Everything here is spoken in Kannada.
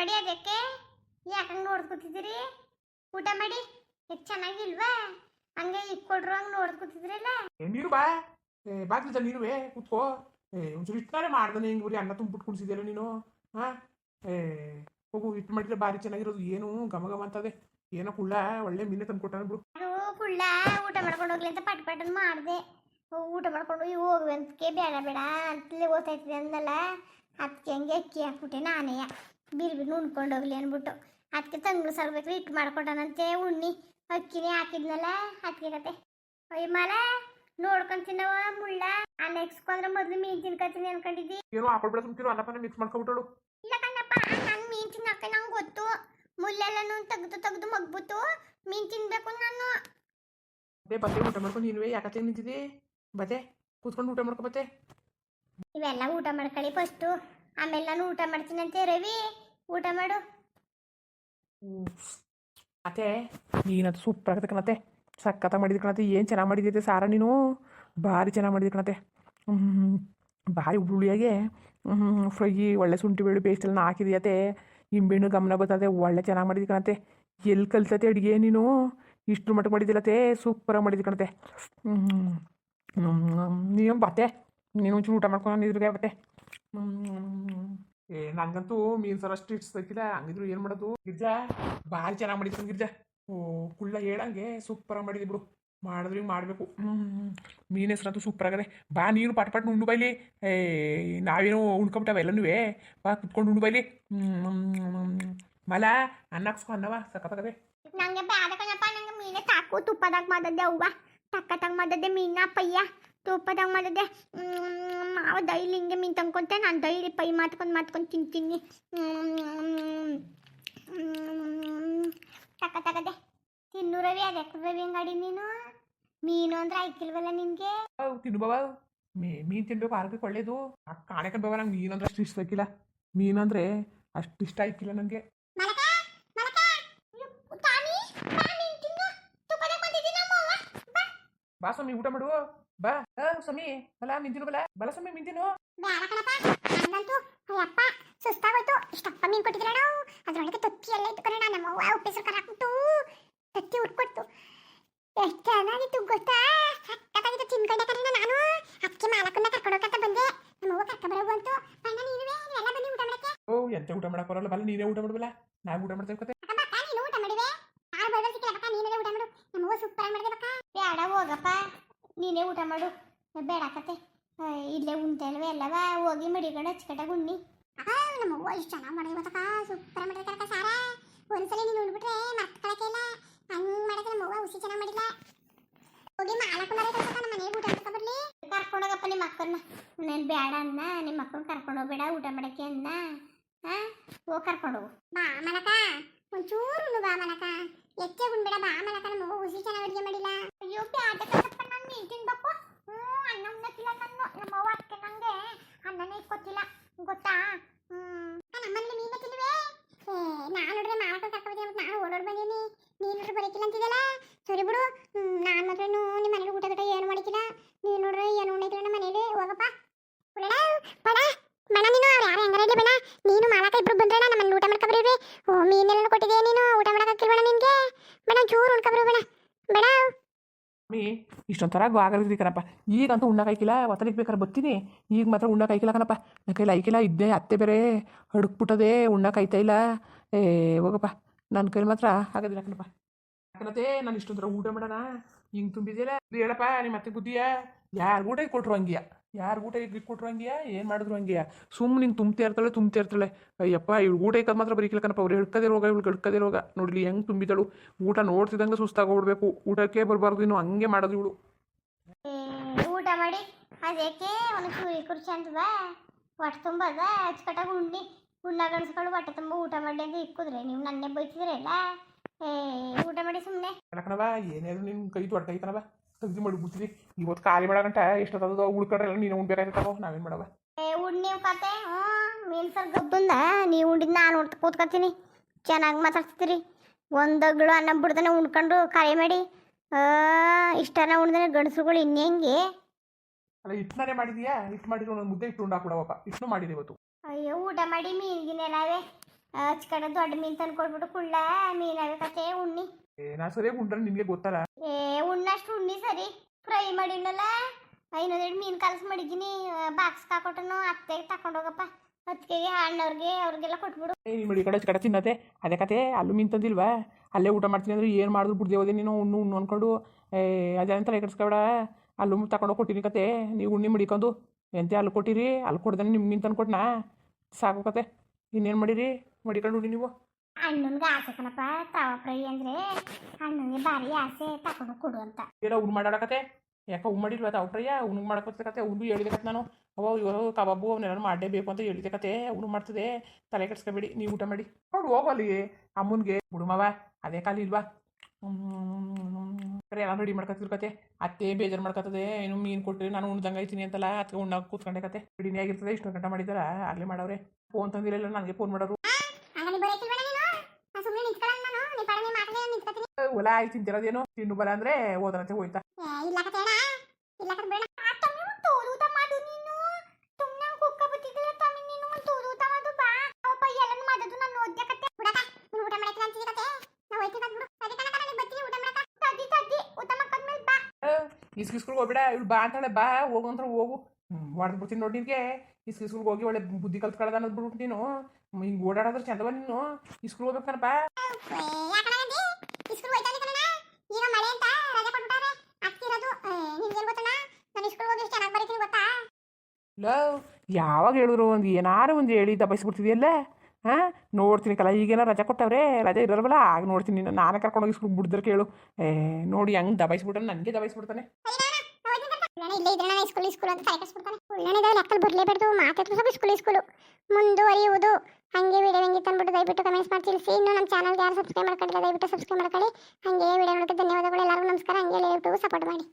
ಮಾಡಿ ಅದಕ್ಕೆ? ಯಾಕಂಗೆ ನೋಡ್ದು ಕೂತಿದ್ದೀರಿ? ಊಟ ಮಾಡಿ? ಎಷ್ಟು ಚೆನ್ನಾಗಿಲ್ವಾ? ಹಂಗೆ ಇಕ್ಕೊಡ್ರು ಹಂಗೆ ನೋಡ್ದು ಕೂತಿದ್ರಲ್ಲ? ನೀರು ಬಾ. ಏ ಬಾಗ್ಲಿದ ನೀರುವೆ. ಕೂತ್ಕೋ. ಒಂಚೂರು ಇಷ್ಟಾರೆ ಮಾಡ್ದಾನೆ ಹಿಂಗೆ ಬರೀ ಅನ್ನ ತುಂಬಿಟ್ಟು ಕುಣಿಸಿದ್ಯಲ್ಲ ನೀನು. ಹಾಂ ಏ ಹೋಗು ಇಟ್ಟು ಮಾಡಿದ್ರೆ ಭಾರಿ ಚೆನ್ನಾಗಿರೋದು. ಏನು ಘಮ ಘಮ ಅಂತದೆ. ಏನೋ ಕುಳ್ಳ ಒಳ್ಳೆ ಮೀನೇ ತಂದು ಕೊಟ್ಟಾನ ಬಿಡು. ಕುಳ್ಳ ಊಟ ಮಾಡ್ಕೊಂಡು ಹೋಗ್ಲಿ ಅಂತ ಪಟ್ ಪಟ್ ಮಾಡಿದೆ. ಊಟ ಮಾಡ್ಕೊಂಡು ಹೋಗಿ ಹೋಗುವೆ ಅಂತಕ್ಕೆ ಬೇಡ ಬೇಡ ಅಂತಲೇ ಓದ್ತೈತಿದೆ ಅಂದಲ್ಲ ಅದಕ್ಕೆ ಹಂಗೆ ಅಕ್ಕಿ ಹಾಕ್ಬಿಟ್ಟೆ ನಾನೇ. ಬಿರ್ ಬಿರ್ ಉಣ್ಕೊಂಡು ಹೋಗ್ಲಿ ಅಂದ್ಬಿಟ್ಟು ಅದಕ್ಕೆ ತಂಗ್ಳು ಸರ್ಬೇಕು ಇಟ್ಟು ಮಾಡ್ಕೊಟ್ಟನಂತೆ ಉಣ್ಣಿ ಅಕ್ಕಿನೇ ಹಾಕಿದ್ನಲ್ಲ ಅದಕ್ಕೆ ಕತೆ ಅಯ್ಯ ಮಾಲ ನೋಡ್ಕೊಂಡ್ ತಿನ್ನವ ಮುಳ್ಳ ಆ ನೆಕ್ಸ್ಟ್ ಅಂದ್ರೆ ಮೊದಲು ಮೀನ್ ತಿನ್ಕೊತೀನಿ ಅನ್ಕೊಂಡಿದ್ದಿ ಏನೋ ಹಾಕೊಳ್ಬೇಡ ಸುಮ್ಕಿರು ಅನ್ನಪನ್ನ ಮಿಕ್ಸ್ ಮಾಡ್ಕೊಬಿಟ್ಟಳು ಇಲ್ಲ ಕಣ್ಣಪ್ಪ ನಂಗೆ ಮೀನ್ ತಿನ್ನಕ್ಕೆ ನಂಗೆ ಗೊತ್ತು ಮುಳ್ಳೆಲ್ಲನೂ ತೆಗ್ದು ತೆಗ್ದು ಮಗ್ಬಿಟ್ಟು ಮೀನ್ ತಿನ್ಬೇಕು ನಾನು ಅದೇ ಬತ್ತೆ ಊಟ ಮಾಡ್ಕೊಂಡು ನೀನುವೆ ಯಾಕತ್ತೆ ನಿಂತಿದ್ದಿ ಬತ್ತೆ ಕೂತ್ಕೊಂಡು ಊಟ ಮಾಡ್ಕೊ ಬತ್ತೆ ಇವೆಲ್ಲ ಊಟ ಮಾಡ್ಕೊಳ್ಳಿ ಫಸ್ಟು ಆಮೇಲೆ ನಾನು ಊಟ ಮಾಡ್ತೀನಂತೆ ರವಿ ಊಟ ಮಾಡು. ಅತ್ತೆ ನೀನದು ಸೂಪರ್ ಆಗತ್ತೆ ಕಣತ್ತೆ. ಸಖತ್ತ ಮಾಡಿದ ಕಣತ್ತೆ. ಏನು ಚೆನ್ನಾಗಿ ಮಾಡಿದ್ದೈತೆ ಸಾರ ನೀನು? ಭಾರಿ ಚೆನ್ನಾಗಿ ಮಾಡಿದ ಕಣತ್ತೆ. ಭಾರಿ ಹುಳಿಯಾಗೆ ಫ್ರೈ ಒಳ್ಳೆ ಶುಂಠಿ ಬೆಳ್ಳು ಪೇಸ್ಟೆಲ್ಲ ಹಾಕಿದ್ಯತೆ ಇಂಬೆಣ್ಣು ಗಮನ ಬರ್ತದೆ, ಒಳ್ಳೆ ಚೆನ್ನಾಗಿ ಮಾಡಿದ ಕಣತ್ತೆ. ಎಲ್ಲಿ ಕಲ್ಸತ್ತೆ ಅಡುಗೆ ನೀನು? ಇಷ್ಟು ಮಟ್ಟ ಮಾಡಿದ್ದಿಲ್ಲತ್ತೆ ಸೂಪರಾಗಿ ಮಾಡಿದ ಕಣತ್ತೆ. ನೀನು ಬತ್ತೆ ನೀನು ಒಂಚೂರು ಊಟ ಮಾಡ್ಕೊಂಡು ನಿದ್ರಿಗೆ ಬತ್ತೆ. ಏ, ನಂಗಂತೂ ಮೀನ್ ಸಾರು ಅಷ್ಟು ಹಂಗಿದ್ರು ಏನು ಮಾಡೋದು? ಗಿರ್ಜಾ, ಭಾರಿ ಚೆನ್ನಾಗಿ ಮಾಡಿದ್ರು ಗಿರ್ಜಾ. ಓ, ಕುಳ್ಳ ಹೇಳಂಗೆ ಸೂಪರಾಗಿ ಮಾಡಿದ್ವಿ ಬಿಡು. ಮಾಡಿದ್ರಿ ಮಾಡಬೇಕು. ಮೀನ್ ಹೆಸರಂತೂ ಸೂಪರ್ ಆಗದೆ. ಬಾ ನೀನು ಪಟ್ ಪಟ್ ಉಂಡು ಬೈಲಿ. ಏ, ನಾವೇನು ಉಣ್ಕೊಬಿಟ್ಟವ ಎಲ್ಲನೂ ಬಾ ಕುತ್ಕೊಂಡು ಉಂಡು ಬೈಲಿ. ಮಲ ಅನ್ನಕ್ಸ್ಕೊ ಅನ್ನವ ಸಖತ್ತಾಗದೆ ನಂಗೆ ಕಣಪ್ಪ, ನಂಗೆ ಮೀನೇ ಸಾಕು. ತುಪ್ಪದಾಗ ಮಾಡದ್ದೆ ಅವ್ವ. ತಕ್ಕ ಮಾಡದ್ದೆ ಮೀನ, ಪಯ್ಯ. ತುಪ್ಪದಾಗ ಮಾಡಿದೆ. ಮಾವ ಡೈಲಿ ಹಿಂಗೆ ಮೀನು ತಂದ್ಕೊಂತೆ. ನಾನು ಡೈಲಿ ಪೈ ಮಾಡ್ಕೊಂಡು ಮಾಡ್ಕೊಂಡು ತಿಂತೀನಿ. ತಕ ತಗದೆ. ತಿನ್ನು ರವಿ ಅದಕ್ಕೆ ರವಿ ಅಂಗಡಿ ನೀನು? ಮೀನು ಅಂದ್ರೆ ಆಯ್ತಿಲ್ವಲ್ಲ ನಿನಗೆ? ತಿನ್ನು ಬಾಬಾ. ಮೀ ಮೀನು ತಿನ್ಬೇಕು ಆರೋಗ್ಯಕ್ಕೆ ಒಳ್ಳೇದು. ಆ ಕಾಣಕನ್ ಬಾವ ನಂಗೆ ಮೀನು ಅಂದ್ರೆ ಅಷ್ಟು ಇಷ್ಟ ಬೇಕಿಲ್ಲ ಮೀನು ಅಂದ್ರೆ ಅಷ್ಟು ಇಷ್ಟ ಆಯ್ತಿಲ್ಲ ನನಗೆ ಬಾ. ಸ್ವಾಮಿ ಊಟ ಮಾಡು ಬಾ. ಆ, ಸ್ವಾಮಿ ಬಲ ಮಿಂತಿನು ಬಲ. ಬಲ ಸ್ವಾಮಿ ಮಿಂತಿನು ಬೇಡ ಕಣಪ್ಪ. ನನ್ನಂತೂ ಅಯ್ಯಪ್ಪ ಸುಸ್ತಾಗೋಯ್ತು. ಇಷ್ಟಪ್ಪ ಮೀನ್ ಕೊಟ್ಟಿದ್ರೆ ನಾವು. ಅದ್ರೊಳಗೆ ತತ್ತಿ ಎಲ್ಲ ಇತ್ತು ಕಣ ನಮ್ಮ ಅವ್ವ ಉಪ್ಪೆಸರು ಕರ ಹಾಕ್ಬಿಟ್ಟು ತತ್ತಿ ಉಟ್ಕೊಡ್ತು. ಎಷ್ಟು ಚೆನ್ನಾಗಿತ್ತು ಗೊತ್ತಾ? ಸಕ್ಕತ್ತಾಗಿತ್ತು ತಿನ್ಕೊಂಡೆ ಕಣ ನಾನು. ಅಕ್ಕಿ ಮಾಲಕನ್ನ ಕರ್ಕೊಂಡೋಗಂತ ಬಂದೆ. ನಮ್ಮ ಅವ್ವ ಕರ್ಕೊಂಬರೋ ಬಂತು ಬಣ್ಣ ನೀನುವೇ ನೀವೆಲ್ಲ ಬನ್ನಿ ಊಟ ಮಾಡಕ್ಕೆ. ಓ ಎಂತ ಊಟ ಮಾಡಕ್ ಬರಲ್ಲ. ಬಲ ನೀನೇ ಊಟ ಮಾಡ್ಬಲ್ಲ ನಾವು ಊಟ ಮಾಡ್ತೇವೆ ಕತೆ. ಅಕ್ಕ ಬಕ್ಕ ನೀನು ಊಟ ಮಾಡಿವೆ. ಯಾರು ಬರ್ಬೇಕಿಲ್ಲ ಬಕ್ಕ ನೀನೇ ಊಟ ಮಾಡು. ನಮ್ಮ ಅವ್ವ ಸೂಪರ್ ಮಾಡಿದೆ ಬಕ್ಕ ಬೇಡ ಹೋಗಪ್ಪ. ನೀನೇ ಊಟ ಮಾಡು. ಬೇಡ ಕತೆ. ಇಲ್ಲೇ ಉಂಟಲ್ವೇ ಎಲ್ಲವ ಹೋಗಿ ಮಡಿಕೊಂಡು ಹಚ್ಕಟ್ಟಾಗ ಉಣ್ಣಿ. ನಮ್ಮ ಅವ್ವ ಇಷ್ಟು ಚೆನ್ನಾಗಿ ಮಾಡಿ ಗೊತ್ತಕ್ಕ ಸೂಪರ್ ಮಾಡಿದೆ ಕಣಕ್ಕ ಸಾರ. ಒಂದ್ಸಲ ನೀನು ಉಂಡ್ಬಿಟ್ರೆ ಮಕ್ಕಳಕ್ಕೆ ಇಲ್ಲ. ಹಂಗ್ ಮಾಡಕ್ಕೆ ನಮ್ಮವ್ವ ಉಸಿ ಹುಸಿ ಚೆನ್ನಾಗಿ ಮಾಡಿಲ್ಲ. ಹೋಗಿ ಮಾಲಕ್ಕೆ ನಮ್ಮ ಮನೆಗೆ ಊಟ ಮಾಡ್ಕೊ ಬರ್ಲಿ. ಕರ್ಕೊಂಡೋಗಪ್ಪ ನಿಮ್ಮ ಅಕ್ಕನ್ನ. ನಾನು ಬೇಡ ಅನ್ನ ನಿಮ್ಮ ಅಕ್ಕನ ಕರ್ಕೊಂಡು ಹೋಗ್ಬೇಡ ಊಟ ಮಾಡಕ್ಕೆ ಅನ್ನ. ಹಾ ಹೋಗಿ ಕರ್ಕೊಂಡು ಹೋಗು. ಬಾ ಮಲಕ. ಒಂಚೂರು ಬಾ ಮಲಕ. ಎಚ್ಚೆ ಉಣ್ಬೇಡ ಬಾ ಮಲಕ. ನಮ್ಮ ಹುಸಿ ಚೆನ್ನಾಗಿ ಅಡುಗೆ ಮಾಡಿಲ್ಲ ಅಯ್ಯೋ ಬ್ಯಾಡ ಕಣಪ್ಪ ನಾನು ಮೀನು ತಿನ್ಬೇಕು ಹ್ಞೂ ಅನ್ನ ಉಣ್ಣಕ್ಕಿಲ್ಲ ನನ್ನ ನಮ್ಮ ಅವ್ವ ಅದಕ್ಕೆ ನನಗೆ ಅನ್ನನೇ ಇಕ್ಕೊತ್ತಿಲ್ಲ ಗೊತ್ತಾ ಹ್ಞೂ ನಮ್ಮಲ್ಲಿ ಮೀನೇ ತಿನ್ನುವೆ ಏ ನಾನು ನೋಡ್ರೆ ಮಾಲಕ ಕರ್ಕೊಂಡು ನಾನು ಓಡೋಡ್ ಬಂದೀನಿ ನೀನು ಅಂತಿದ್ದಲ್ಲ ಸರಿ ಬಿಡು. ನಾನು ಮಾತ್ರ ನಿಮ್ಮ ಮನೇಲಿ ಊಟ ಗೀಟ ಏನು ಮಾಡಿಕಿಲ್ಲ. ನೀನು ನೋಡ್ರಿ ಏನು ಉಣ್ಣೈತಿ ನಮ್ಮ ಮನೇಲಿ ಹೋಗಪ್ಪ. ಉಳ್ಳಡ ಬಡ ಮಣ ನೀನು, ಅವ್ರು ಯಾರು ಹೆಂಗಾರ ಇರ್ಲಿ ಬಣ ನೀನು ಮಾಲಕ ಇಬ್ಬರು ಬಂದ್ರೆ ನಮ್ಮ ಮನೇಲಿ ಊಟ ಮಾಡ್ಕೊಬರಿ ಓ ಮೀನೆಲ್ಲ ಕೊಟ್ಟಿದೆ ನೀನು? ಊಟ ಮಾಡಕ್ಕಾಗಿಲ್ವಣ ನಿನಗೆ? ಬಣ ಚೂರು ಉಣ್ಕೊಬರು ಬೇಡ ಬೇಡ ಮೀ ಇಷ್ಟೊಂಥರ ಆಗಲ್ರಿ ಕಣಪ್ಪ. ಈಗಂತೂ ಉಣ್ಣಕ್ಕೆ ಒತ್ತಲಿಕ್ಕೆ ಬೇಕಾದ್ರೆ ಬರ್ತೀನಿ. ಈಗ ಮಾತ್ರ ಉಣ್ಣಕ್ಕೆ ಆಯ್ಕಿಲ್ಲ ಕಣಪ್ಪ. ನನ್ನ ಕೈಲಿ ಐಕಿಲ್ಲ ಇದ್ದೇ ಅತ್ತೆ ಬೇರೆ. ಹಡುಕ್ಬಿಟ್ಟದೆ ಉಣ್ಣಕ್ಕೆ ಆಯ್ತಾ ಇಲ್ಲ. ಏ, ಹೋಗಪ್ಪ. ನನ್ನ ಕೈಲಿ ಮಾತ್ರ ಆಗೋದಿಲ್ಲ ಕಣಪ್ಪ. ಯಾಕನತ್ತೆ ನಾನು ಇಷ್ಟೊಂದ್ರ ಊಟ ಮಾಡೋಣ. ಹಿಂಗೆ ತುಂಬಿದೆಯಲ್ಲ ಹೇಳಪ್ಪ ನಿಮ್ಮ ಮತ್ತೆ ಬುದ್ಧಿಯ? ಯಾರು ಊಟ ಕೊಟ್ರು ಹಂಗಿಯ? ಯಾರು ಊಟ ಇದ್ದು ಕೊಟ್ರು ಹಂಗಿಯ? ಏನು ಮಾಡಿದ್ರು ಹಂಗಿಯ? ಸುಮ್ಮನೆ ಹಿಂಗೆ ತುಂಬ್ತಾ ಇರ್ತಾಳೆ ತುಂಬ್ತಾ ಇರ್ತಾಳೆ. ಅಯ್ಯಪ್ಪ, ಇವ್ಳು ಊಟ ಇಕ್ಕದು ಮಾತ್ರ ಬರೀಕಿಲ್ಲ ಕಣಪ್ಪ ಅವ್ರು ಹಿಡ್ಕದೇ ರೋಗ ಇವ್ಳು ಗಡ್ಕದೇ ರೋಗ. ನೋಡಿಲಿ, ಹೆಂಗೆ ತುಂಬಿದಳು ಊಟ ನೋಡ್ತಿದ್ದಂಗೆ ಸುಸ್ತಾಗೋಗ್ಬಿಡ್ಬೇಕು ಊಟಕ್ಕೆ ಬರಬಾರ್ದು ಇನ್ನು, ಹಂಗೆ ಮಾಡೋದು ಇವಳು. ಊಟ ಮಾಡಿ. ಅದಕ್ಕೆ ಒಂದು ಕುರ್ಚಿ ಅಂತ ಬಾ. ಹೊಟ್ಟೆ ತುಂಬದ? ಅಚ್ಚುಕಟ್ಟಾಗಿ ಉಂಡಿ ಉಣ್ಣ ಹೊಟ್ಟೆ ತುಂಬ ಊಟ ಮಾಡಿ ಅಂತ ಇಕ್ಕಿದ್ರೆ, ನೀವು ನನ್ನೇ ಬೈತಿದ್ರಲ್ಲ ಊಟ ಮಾಡಿ ಸುಮ್ಮನೆ ಕಣವ ಏನಾದ್ರು ನಿನ್ನ ಕೈ ದೊಡ್ಡ ಕೈ ಕಣವ ತೆಗ್ದು ಮಾಡಿ ಬಿಡ್ತೀರಿ ಇವತ್ತು ಖಾಲಿ ಮಾಡಗಂಟ ಎಷ್ಟೊತ್ತದ ಉಳ್ಕೊಂಡ್ರೆ ಎಲ್ಲ ನೀನು ಉಣ್ಬೇಕಾಯ್ತವ ನಾವೇನು ಮಾಡವ ನೀವು ಕತೆ? ಮೀನು ಸರ್ ಗಬ್ಬಂದ ನೀವು ಉಂಡಿದ್ ನಾನು ಉಂಟು ಕೂತ್ಕೊತೀನಿ ಚೆನ್ನಾಗಿ ಮಾತಾಡ್ತಿದ್ದೀರಿ ಒಂದಗಳು ಅನ್ನ ಬಿಡ್ತಾನೆ ಉಣ್ಕೊಂಡು ಕರೆ ಮಾಡಿ. ಇಷ್ಟನ ಉಣ್ದಾನೆ ಗಂಡಸ್ರುಗಳು ಇನ್ನೆಂಗೆ ಅಲ್ಲ ಹಿಟ್ಟನೇ ಮಾಡಿದೀಯಾ? ಹಿಟ್ಟು ಮಾಡಿದ್ರು ಒಂದು ಮುದ್ದೆ ಇಟ್ಟು ಉಂಡಾಕ್ಬಿಡವಪ್ಪ ಇಷ್ಟು ಮಾಡಿದೆ ಇವತ್ತು. ಅಯ್ಯೋ ಊಟ ಮಾಡಿ ಮೀನ್ಗಿನೆಲ್ಲವೇ ಹಚ್ಕಡೆ ದೊಡ್ಡ ಮೀನು ತಂದು ಕೊಟ್ಬಿಟ್ಟು ಕುಳ್ಳ ಮೀನಾಗತ್ತೆ ಉಣ್ಣಿ. ಏ ನಾ ಸರಿಯಾಗಿ ಉಂಡ್ರೆ ನಿನಗೆ ಗೊತ್ತಲ್ಲ? ಏ ಉಣ್ಣಷ್ಟು ಉಣ್ಣಿ ಸರಿ. ಫ್ರೈ ಮಾಡಿನಲ್ಲ ಐನೂರೆರಡು ಮೀನು ಕಲಸಿ ಮಾಡಿದ್ದೀನಿ ಬಾಕ್ಸ್ ಹಾಕೊಟ್ಟನು ಅತ್ತೆಗೆ ತಗೊಂಡೋಗಪ್ಪ ಅತ್ತಿಗೆಗೆ ಅಣ್ಣವ್ರಿಗೆ ಅವ್ರಿಗೆಲ್ಲ ಕೊಟ್ಬಿಡು. ಏ ನಿಮ್ಮ ಕಡೆ ಕಡೆ ತಿನ್ನತ್ತೆ ಅದೇ ಕತೆ ಅಲ್ಲೂ ಮೀನು ತಂದಿಲ್ವಾ? ಅಲ್ಲೇ ಊಟ ಮಾಡ್ತೀನಿ ಅಂದ್ರೆ ಏನು ಮಾಡಿದ್ರು ಬಿಡ್ದೆ ಹೋದೆ ನೀನು ಉಣ್ಣು ಉಣ್ಣು ಅನ್ಕೊಂಡು. ಅದೇ ಅಂತ ತಲೆ ಅಲ್ಲೂ ತಗೊಂಡೋಗಿ ಕೊಟ್ಟಿನಿ ಕತೆ. ನೀವು ಉಣ್ಣಿ ಮಡಿಕೊಂಡು. ಎಂತೆ ಅಲ್ಲಿ ಕೊಟ್ಟಿರಿ ಅಲ್ಲಿ ಕೊಡ್ದೇನೆ ನಿಮ್ಮ ಮೀನು ತಂದು ಕೊಟ್ಟನಾ ಸಾಕು ಕತೆ. ಇನ್ನೇನು ಮಾಡಿರಿ? ಮಡಿಕೊಂಡು ನೀವು. ಅಣ್ಣನ್ಗೆ ಆಸೆ ಕಣಪ್ಪ ತವ ಫ್ರೈ ಅಂದ್ರೆ ಅಣ್ಣನಿಗೆ ಬಾರಿ ಆಸೆ ತಕೊಂಡು ಕೊಡು ಅಂತ. ಏನೋ ಉಣ್ ಮಾಡಾಡಕತ್ತೆ? ಯಾಕೆ ಉಣ್ ಮಾಡಿಲ್ವ ತಾವ ಫ್ರಯ್ಯ ಉಣ್ಣು ಮಾಡಕ್ಕೆ ಉಂಡು ಉಣ್ಣು ಹೇಳಿದೆ ಕತೆ ನಾನು. ಅವ ಇವರು ಕಬಾಬು ಅವನ್ನೆಲ್ಲ ಮಾಡಲೇಬೇಕು ಅಂತ ಹೇಳಿದೆ ಕತೆ ಉಣ್ಣು ಮಾಡ್ತದೆ ತಲೆ ಕೆಡ್ಸ್ಕೊಬೇಡಿ ನೀವು ಊಟ ಮಾಡಿ. ನೋಡು ಹೋಗಲ್ಲಿ ಅಲ್ಲಿ ಅಮ್ಮನಿಗೆ. ಬಿಡುಮವ ಅದೇ ಕಾಲಿ ಇಲ್ವಾ? ಕರೆ ಎಲ್ಲ ರೆಡಿ ಮಾಡ್ಕೊತಿದ್ರು ಕತೆ ಅತ್ತೆ ಬೇಜಾರು ಮಾಡ್ಕೊತದೆ ಏನು ಮೀನು ಕೊಟ್ಟರೆ ನಾನು ಉಣ್ದಂಗೆ ಐತೀನಿ ಅಂತಲ್ಲ ಅದಕ್ಕೆ ಉಣ್ಣಾಗ ಕೂತ್ಕೊಂಡೆ ಕತೆ. ರೆಡಿನೇ ಆಗಿರ್ತದೆ ಇಷ್ಟೊಂದು ಗಂಟೆ ಮಾಡಿದಾರ ಆಗಲೇ ಮಾಡವ್ರೆ. ಫೋನ್ ತಂದಿರಲಿಲ್ಲ ನನಗೆ ಫೋನ್ ಮಾಡೋರು. ಹೊಲ ಆಯ್ತು ತಿಂತಿರೋದೇನು ತಿನ್ನು ಬರ ಅಂದ್ರೆ ಹೋಯ್ತಾ. ಇಸ್ಕಿಸ್ಕೊಳ್ ಹೋಗ್ಬೇಡ. ಇವಳು ಬಾ ಅಂತಾಳೆ. ಬಾ ಹೋಗು ಅಂತ ಹೋಗು. ಹೊಡೆದು ಬಿಡ್ತೀನಿ ನೋಡಿ ನಿನಗೆ. ಇಸ್ಕಿಸ್ಕೂಲ್ಗೆ ಹೋಗಿ ಒಳ್ಳೆ ಬುದ್ಧಿ ಕಲ್ತ್ಕೊಳ್ಳೋದ ಅನ್ನೋದು ಬಿಡ್ಬಿಟ್ಟು ನೀನು. ಹಿಂಗೆ ಓಡಾಡೋದ್ರೆ ಚಂದವ ನೀನು. ಸ್ಕೂಲ್ ಹೋಗ್ಬೇಕನಪ್ಪ ಲವ್ ಯಾವಾಗ ಹೇಳಿದ್ರು ಒಂದು ಏನಾರು ಒಂದು ಹೇಳಿ ದಬಾಯಿಸ್ಬಿಡ್ತಿದೆಯಲ್ಲ ಹಾಂ? ನೋಡ್ತೀನಿ ಕಲ ಈಗೇನ ರಜೆ ಕೊಟ್ಟವ್ರೆ ರಜೆ ಇರೋಲ್ವಲ್ಲ ಆಗ ನೋಡ್ತೀನಿ ನೀನು. ನಾನೇ ಕರ್ಕೊಂಡೋಗಿ ಸ್ಕೂಲ್ ಬಿಡ್ದ್ರೆ ಕೇಳು. ಏ ನೋಡಿ ಹಂಗೆ ದಬಾಯಿಸ್ಬಿಟ್ರೆ ನನಗೆ ದಬಾಯಿಸ್ಬಿಡ್ತಾನೆ ಇಲ್ಲೇ ಇದ್ರೆ ನಾನು ಸ್ಕೂಲ್ ಸ್ಕೂಲ್ ಅಂತ ಕಾಯ್ಕಿಸ್ಬಿಡ್ತಾನೆ ಒಳ್ಳೆಯದ ಲೆಕ್ಕಲ್ಲಿ ಬರಲೇಬಾರ್ದು ಮಾತಾಡ್ತು ಸ್ವಲ್ಪ ಸ್ಕೂಲ್ ಸ್ಕೂಲು ಮುಂದುವರಿಯುವುದು. ಹಾಗೆ ವಿಡಿಯೋ ಹೆಂಗಿತ್ತು ತಂದ್ಬಿಟ್ಟು ದಯವಿಟ್ಟು ಕಮೆಂಟ್ಸ್ ಮಾಡಿ. ತಿಳಿಸಿ. ಇನ್ನು ನಮ್ಮ ಚಾನಲ್ಗೆ ಯಾರು ಸಬ್ಸ್ಕ್ರೈಬ್ ಮಾಡ್ಕೊಂಡಿಲ್ಲ, ದಯವಿಟ್ಟು ಸಬ್ಸ್ಕ್ರೈಬ್ ಮಾಡ್ಕೊಳ್ಳಿ. ಹಾಗೆ ವಿಡಿಯೋ ನೋಡೋಕ್ಕೆ ಧನ್ಯವಾದಗಳು. ಎಲ್ಲರಿಗೂ ನಮಸ್ಕಾರ. ಹಂಗೆ ಹೇಳ್ಬಿಟ್ಟು ಸಪೋರ್ಟ್ ಮಾಡಿ.